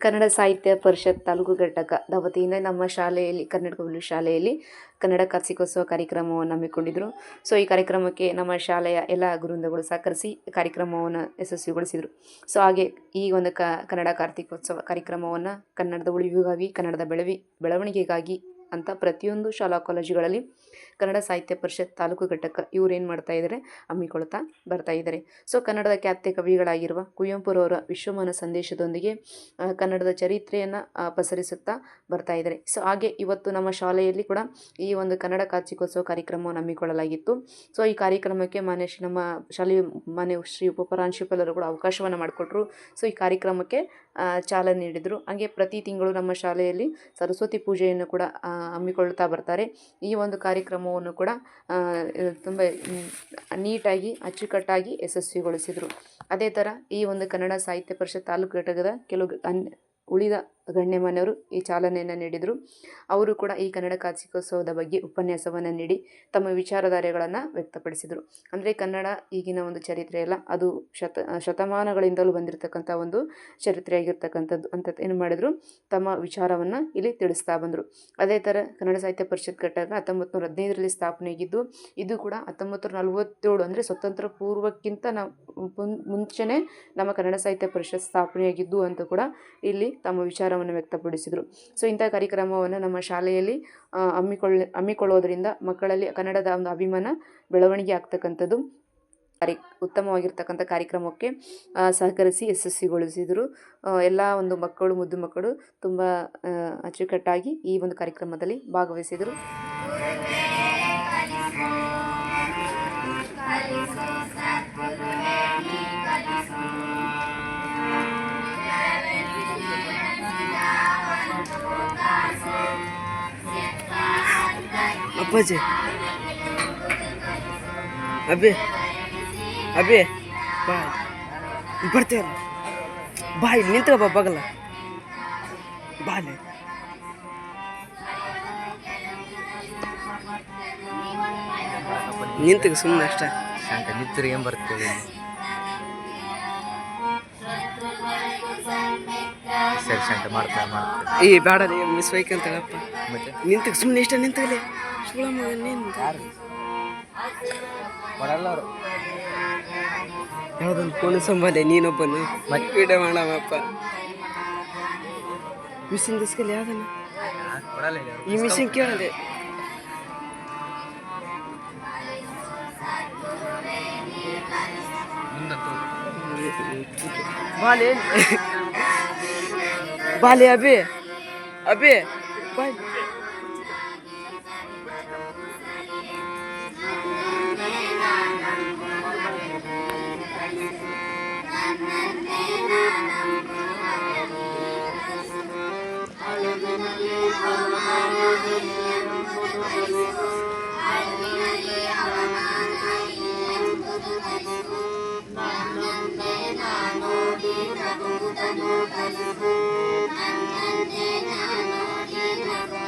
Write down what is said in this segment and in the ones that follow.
ಕನ್ನಡ ಸಾಹಿತ್ಯ ಪರಿಷತ್ ತಾಲೂಕು ಘಟಕದ ವತಿಯಿಂದ ನಮ್ಮ ಶಾಲೆಯಲ್ಲಿ, ಕನ್ನಡ ಶಾಲೆಯಲ್ಲಿ ಕನ್ನಡ ಕಾರ್ತಿಕೋತ್ಸವ ಕಾರ್ಯಕ್ರಮವನ್ನು ಹಮ್ಮಿಕೊಂಡಿದ್ದರು ಸೊ ಈ ಕಾರ್ಯಕ್ರಮಕ್ಕೆ ನಮ್ಮ ಶಾಲೆಯ ಎಲ್ಲ ಗುರುಂದಗಳು ಸಹಕರಿಸಿ ಕಾರ್ಯಕ್ರಮವನ್ನು ಯಶಸ್ವಿಗೊಳಿಸಿದರು. ಸೊ ಹಾಗೆ ಈ ಒಂದು ಕನ್ನಡ ಕಾರ್ತಿಕೋತ್ಸವ ಕಾರ್ಯಕ್ರಮವನ್ನು ಕನ್ನಡದ ಉಳಿವಿಗಾಗಿ, ಕನ್ನಡದ ಬೆಳವಿ, ಬೆಳವಣಿಗೆಗಾಗಿ ಅಂತ ಪ್ರತಿಯೊಂದು ಶಾಲಾ ಕಾಲೇಜುಗಳಲ್ಲಿ ಕನ್ನಡ ಸಾಹಿತ್ಯ ಪರಿಷತ್ ತಾಲೂಕು ಘಟಕ ಇವ್ರು ಏನು ಮಾಡ್ತಾ ಇದ್ದಾರೆ ಹಮ್ಮಿಕೊಳ್ತಾ ಬರ್ತಾ ಇದ್ದಾರೆ ಸೊ ಕನ್ನಡದ ಖ್ಯಾತ ಕವಿಗಳಾಗಿರುವ ಕುವೆಂಪುರವರ ವಿಶ್ವಮಾನ ಸಂದೇಶದೊಂದಿಗೆ ಕನ್ನಡದ ಚರಿತ್ರೆಯನ್ನು ಪಸರಿಸುತ್ತಾ ಬರ್ತಾ ಇದ್ದಾರೆ ಸೊ ಹಾಗೆ ಇವತ್ತು ನಮ್ಮ ಶಾಲೆಯಲ್ಲಿ ಕೂಡ ಈ ಒಂದು ಕನ್ನಡ ಕಾರ್ಚಿಕೋತ್ಸವ ಕಾರ್ಯಕ್ರಮವನ್ನು ಹಮ್ಮಿಕೊಳ್ಳಲಾಗಿತ್ತು. ಸೊ ಈ ಕಾರ್ಯಕ್ರಮಕ್ಕೆ ಮಾನ್ಯ ನಮ್ಮ ಶಾಲೆಯ ಮಾನ್ಯ ಶ್ರೀ ಉಪಪ್ರಾಂಶುಪಾಲರು ಕೂಡ ಅವಕಾಶವನ್ನು ಮಾಡಿಕೊಟ್ರು. ಸೊ ಈ ಕಾರ್ಯಕ್ರಮಕ್ಕೆ ಚಾಲನೆ ನೀಡಿದರು. ಹಾಗೆ ಪ್ರತಿ ತಿಂಗಳು ನಮ್ಮ ಶಾಲೆಯಲ್ಲಿ ಸರಸ್ವತಿ ಪೂಜೆಯನ್ನು ಕೂಡ ಹಮ್ಮಿಕೊಳ್ತಾ ಬರ್ತಾರೆ. ಈ ಒಂದು ಕಾರ್ಯಕ್ರಮವನ್ನು ಕೂಡ ತುಂಬ ನೀಟಾಗಿ, ಅಚ್ಚುಕಟ್ಟಾಗಿ ಯಶಸ್ವಿಗೊಳಿಸಿದರು. ಅದೇ ಥರ ಈ ಒಂದು ಕನ್ನಡ ಸಾಹಿತ್ಯ ಪರಿಷತ್ ತಾಲೂಕು ಘಟಕದ ಕೆಲವು ಅನ್, ಉಳಿದ ಗಣ್ಯಮಾನ್ಯರು ಈ ಚಾಲನೆಯನ್ನು ನೀಡಿದರು. ಅವರು ಕೂಡ ಈ ಕನ್ನಡ ಕಾರ್ಸಿಕೋತ್ಸವದ ಬಗ್ಗೆ ಉಪನ್ಯಾಸವನ್ನು ನೀಡಿ ತಮ್ಮ ವಿಚಾರಧಾರೆಗಳನ್ನು ವ್ಯಕ್ತಪಡಿಸಿದರು. ಅಂದರೆ ಕನ್ನಡ ಈಗಿನ ಒಂದು ಚರಿತ್ರೆ ಅಲ್ಲ, ಅದು ಶತ, ಶತಮಾನಗಳಿಂದಲೂ ಬಂದಿರತಕ್ಕಂಥ ಒಂದು ಚರಿತ್ರೆಯಾಗಿರ್ತಕ್ಕಂಥದ್ದು. ಅಂತ ಏನು ಮಾಡಿದರು? ತಮ್ಮ ವಿಚಾರವನ್ನು ಇಲ್ಲಿ ತಿಳಿಸ್ತಾ ಬಂದರು. ಅದೇ ಥರ ಕನ್ನಡ ಸಾಹಿತ್ಯ ಪರಿಷತ್ ಘಟಕ ಹತ್ತೊಂಬತ್ತು ನೂರ ಹದಿನೈದರಲ್ಲಿ ಸ್ಥಾಪನೆಯಾಗಿದ್ದು, ಇದು ಕೂಡ ಹತ್ತೊಂಬತ್ತು ನೂರ ನಲವತ್ತೇಳು ಅಂದರೆ ಸ್ವತಂತ್ರ ಪೂರ್ವಕ್ಕಿಂತ ನಾವು ಮುಂಚೆನೇ ನಮ್ಮ ಕನ್ನಡ ಸಾಹಿತ್ಯ ಪರಿಷತ್ ಸ್ಥಾಪನೆಯಾಗಿದ್ದು ಅಂತ ಕೂಡ ಇಲ್ಲಿ ತಮ್ಮ ವಿಚಾರವನ್ನು ವ್ಯಕ್ತಪಡಿಸಿದರು ಸೊ ಇಂಥ ಕಾರ್ಯಕ್ರಮವನ್ನು ನಮ್ಮ ಶಾಲೆಯಲ್ಲಿ ಹಮ್ಮಿಕೊಳ್ಳ ಹಮ್ಮಿಕೊಳ್ಳೋದ್ರಿಂದ ಮಕ್ಕಳಲ್ಲಿ ಕನ್ನಡದ ಒಂದು ಅಭಿಮಾನ ಬೆಳವಣಿಗೆ ಆಗ್ತಕ್ಕಂಥದ್ದು ಕಾರ್ಯ ಉತ್ತಮವಾಗಿರ್ತಕ್ಕಂಥ ಕಾರ್ಯಕ್ರಮಕ್ಕೆ ಸಹಕರಿಸಿ ಯಶಸ್ವಿಗೊಳಿಸಿದರು ಎಲ್ಲ ಒಂದು ಮಕ್ಕಳು ಮುದ್ದು ಮಕ್ಕಳು ತುಂಬ ಅಚ್ಚುಕಟ್ಟಾಗಿ ಈ ಒಂದು ಕಾರ್ಯಕ್ರಮದಲ್ಲಿ ಭಾಗವಹಿಸಿದರು ಅಪ್ಪಾಜಿ. ಅಬ್ಬಿ ಅಬ್ಬಿ ಬಾ ಬರ್ತೀರ ಬಾ ಇಲ್ಲಿ ನಿಂತ್ಕ ಬಗಲ. ಬಾಲೆ ನಿಂತ್ಕ ಸುಮ್ಮನೆ ಅಷ್ಟ. ಶಾಂತ ನಿತ್ತರು ಏನ್ ಬರ್ತೇವೆ ಸರಿ ಶಾಂತ ಮಾಡ್ತಾ ಮಾಡ್ತಾ. ಈ ಬೇಡ ಮಿಸ್ ಅಂತ ಮತ್ತೆ? ನಿಂತಕ್ಕೆ ಸುಮ್ಮನೆ ಇಷ್ಟ ನಿಂತಗಲೆ ಸುಳ ಮಗ ನಿಂತ ಮಾಡಲ್ಲ ಅವರು ಯಾವುದೊಂದು ಕೋಣ ಸಂಬಂಧ ನೀನೊಬ್ಬನು. ಮತ್ತೆ? ವಿಡಿಯೋ ಮಾಡವಪ್ಪ ಮಿಷಿನ್ ದಿಸ್ಕಲ್ಲಿ ಯಾವ್ದನ್ನ. ಈ ಮಿಷಿನ್ ಕೇಳದೆ. Bale abi. Abi. Bale. Thank you.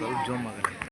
सब जो मगन